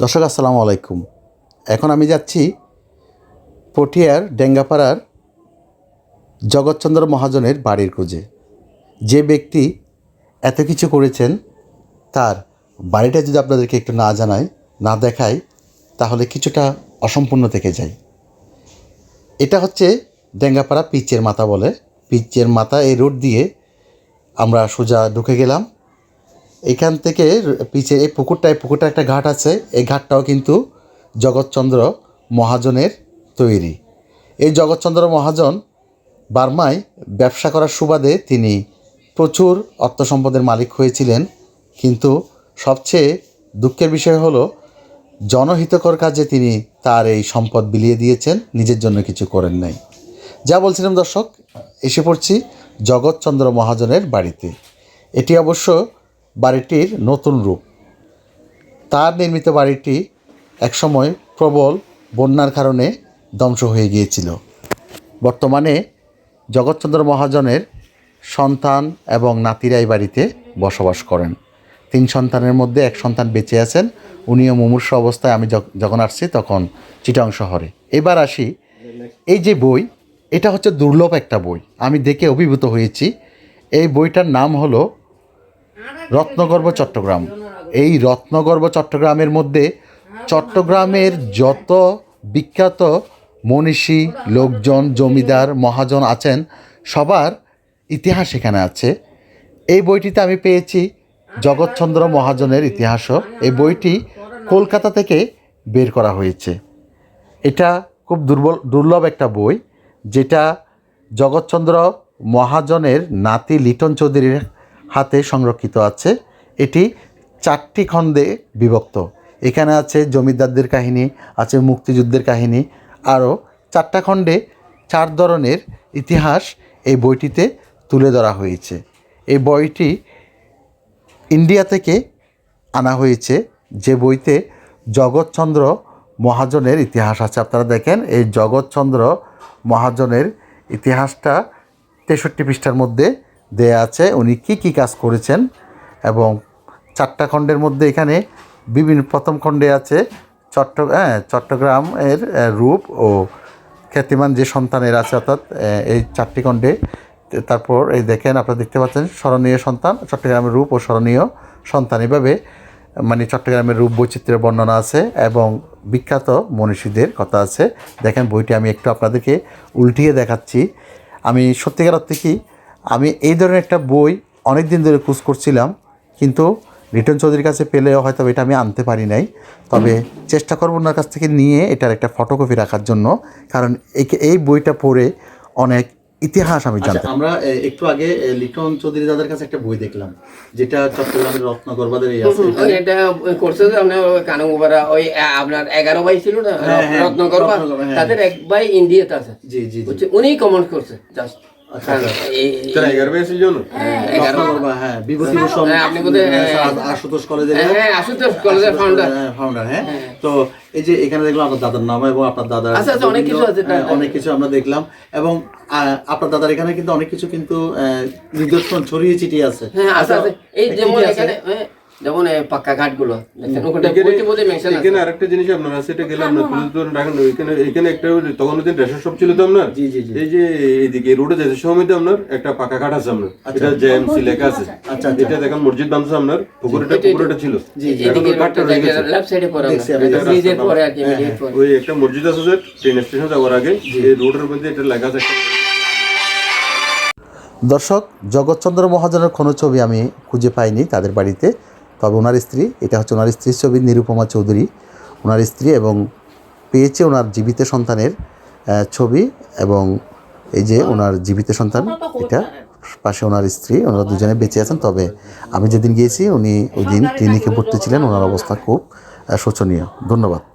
দর্শক, আসসালামু আলাইকুম। এখন আমি যাচ্ছি পটিয়ার ডেঙ্গাপাড়ার জগৎচন্দ্র মহাজনের বাড়ির খোঁজে। যে ব্যক্তি এত কিছু করেছেন, তার বাড়িটা যদি আপনাদেরকে একটু না জানাই, না দেখাই, তাহলে কিছুটা অসম্পূর্ণ থেকে যায়। এটা হচ্ছে ডেঙ্গাপাড়া পিচের মাথা বলে। পিচের মাথা এই রোড দিয়ে আমরা সোজা ঢুকে গেলাম। এখান থেকে পিছে এই পুকুরটায় পুকুরটা একটা ঘাট আছে। এই ঘাটটাও কিন্তু জগৎচন্দ্র মহাজনের তৈরি। এই জগৎচন্দ্র মহাজন বার্মায় ব্যবসা করার সুবাদে তিনি প্রচুর অর্থ সম্পদের মালিক হয়েছিলেন। কিন্তু সবচেয়ে দুঃখের বিষয় হলো, জনহিতকর কাজে তিনি তার এই সম্পদ বিলিয়ে দিয়েছেন, নিজের জন্য কিছু করেন নাই। যা বলছিলাম দর্শক, এসে পড়ছি জগৎচন্দ্র মহাজনের বাড়িতে। এটি অবশ্য বাড়িটির নতুন রূপ। তার নির্মিত বাড়িটি একসময় প্রবল বন্যার কারণে ধ্বংস হয়ে গিয়েছিল। বর্তমানে জগৎচন্দ্র মহাজনের সন্তান এবং নাতিরা এই বাড়িতে বসবাস করেন। তিন সন্তানের মধ্যে এক সন্তান বেঁচে আছেন। উনিও মুমূর্ষ অবস্থায় আমি যখ- যখন আসছি তখন চিটং শহরে। এবার আসি এই যে বই, এটা হচ্ছে দুর্লভ একটা বই। আমি দেখে অভিভূত হয়েছি। এই বইটার নাম হলো রত্নগর্ভ, চট্টগ্রাম। এই রত্নগর্ভ, চট্টগ্রামের মধ্যে চট্টগ্রামের যত বিখ্যাত মনীষী, লোকজন, জমিদার, মহাজন আছেন, সবার ইতিহাস এখানে আছে। এই বইটিতে আমি পেয়েছি জগৎচন্দ্র মহাজনের ইতিহাসও। এই বইটি কলকাতা থেকে বের করা হয়েছে। এটা খুব দুর্বল, দুর্লভ একটা বই, যেটা জগৎচন্দ্র মহাজনের নাতি লিটন চৌধুরীর হাতে সংরক্ষিত আছে। এটি চারটি খণ্ডে বিভক্ত। এখানে আছে জমিদারদের কাহিনী, আছে মুক্তিযুদ্ধের কাহিনী। আরও চারটা খণ্ডে চার ধরনের ইতিহাস এই বইটিতে তুলে ধরা হয়েছে। এই বইটি ইন্ডিয়া থেকে আনা হয়েছে। যে বইতে জগৎচন্দ্র মহাজনের ইতিহাস আছে। আপনারা দেখেন, এই জগৎচন্দ্র মহাজনের ইতিহাসটা তেষট্টি পৃষ্ঠার মধ্যে দেয়া আছে। উনি কী কী কাজ করেছেন এবং চারটা খণ্ডের মধ্যে এখানে বিভিন্ন প্রথম খণ্ডে আছে চট্ট হ্যাঁ চট্টগ্রামের রূপ ও খ্যাতিমান যে সন্তানের আছে অর্থাৎ এই চারটি খণ্ডে। তারপর এই দেখেন, আপনারা দেখতে পাচ্ছেন, স্মরণীয় সন্তান, চট্টগ্রামের রূপ ও স্মরণীয় সন্তান। এভাবে মানে চট্টগ্রামের রূপ বৈচিত্র্যের বর্ণনা আছে এবং বিখ্যাত মনীষীদের কথা আছে। দেখেন, বইটি আমি একটু আপনাদেরকে উল্টিয়ে দেখাচ্ছি। আমি সত্যিকার অর্থে কি আমি এই ধরনের একটা বই অনেক দিন ধরে খোঁজ করছিলাম কিন্তু রিটন চৌধুরীর কাছে পেলেও হয়তো এটা আমি আনতে পারি নাই। তবে চেষ্টা করব ওনার কাছ থেকে নিয়ে এটার একটা ফটোকপি রাখার জন্য কারণ এই- এই বইটা পড়ে অনেক ইতিহাস আমি জানতে আচ্ছা, আমরা একটু আগে লিটন চৌধুরী দাদার কাছে একটা বই দেখলাম যেটা চট্টগ্রামের রত্নগর্বাদের এই আছে। এটা করছে যে আপনার ওই কানুবারা ওই আপনার এগারো ভাই ছিল না? হ্যাঁ, হ্যাঁ, রত্নকর, হ্যাঁ, তাদের এক ভাই ইন্ডিয়াতে আছে। জি জি জি। উনি কমেন্ট করছে জাস্ট আচ্ছা, আচ্ছা। আশুতোষ কলেজের। ফাউন্ডার হ্যাঁ তো এই যে এখানে দেখলাম আপনার দাদার নাম এবং আপনার দাদার আচ্ছা, আচ্ছা, অনেক কিছু আছে, হ্যাঁ, অনেক কিছু আমরা দেখলাম। এবং আপনার দাদার এখানে কিন্তু অনেক কিছু কিন্তু আহ, নিদর্শন ছড়িয়ে ছিটিয়ে আছে। হ্যাঁ আছে আছে এই যেমন এখানে হ্যাঁ, যেমন এই পাক্কা ঘাটগুলো দেখছেন ওখানে এখানে- মেনশন আরেকটা জিনিস আপনার আছে এটা গেলাম না তুলে ধরে রাখেন এখানে এখানে একটা তখন ওই দিন রেশন শপ ছিল তো আপনার? জি, জি, জি। এই যে এইদিকে রোডে যেতে সময় তো আপনার একটা পাকা কাঠ আছে আপনার। এটা জেএমসি লেখা আছে। আচ্ছা, এটা দেখেন মসজিদ বানছে আপনার পুকুরটা পুকুরটা ছিল। এখন এদিকে কাঠটা রয়ে গেছে। লেফট সাইডে পড়ে দেখছি এটা ব্রিজের পরে আর কি ওই একটা মসজিদ আছে স্যার ট্রেন স্টেশন যাওয়ার আগে এই রোডের মধ্যে এটা লেখা আছে। দর্শক জগৎচন্দ্র মহাজনের কোনো ছবি আমি খুঁজে পাইনি তাদের বাড়িতে। তবে ওনার স্ত্রী এটা হচ্ছে ওনার স্ত্রীর ছবি নিরুপমা চৌধুরী। ওনার স্ত্রী এবং পেয়েছে ওনার জীবিত সন্তানের ছবি এবং এই যে ওনার জীবিত সন্তান এটা পাশে ওনার স্ত্রী ওনারা দুজনে বেঁচে আছেন। তবে আমি যেদিন গিয়েছি উনি ওই দিন ক্লিনিকে ভর্তি ছিলেন ওনার অবস্থা খুব শোচনীয়। ধন্যবাদ।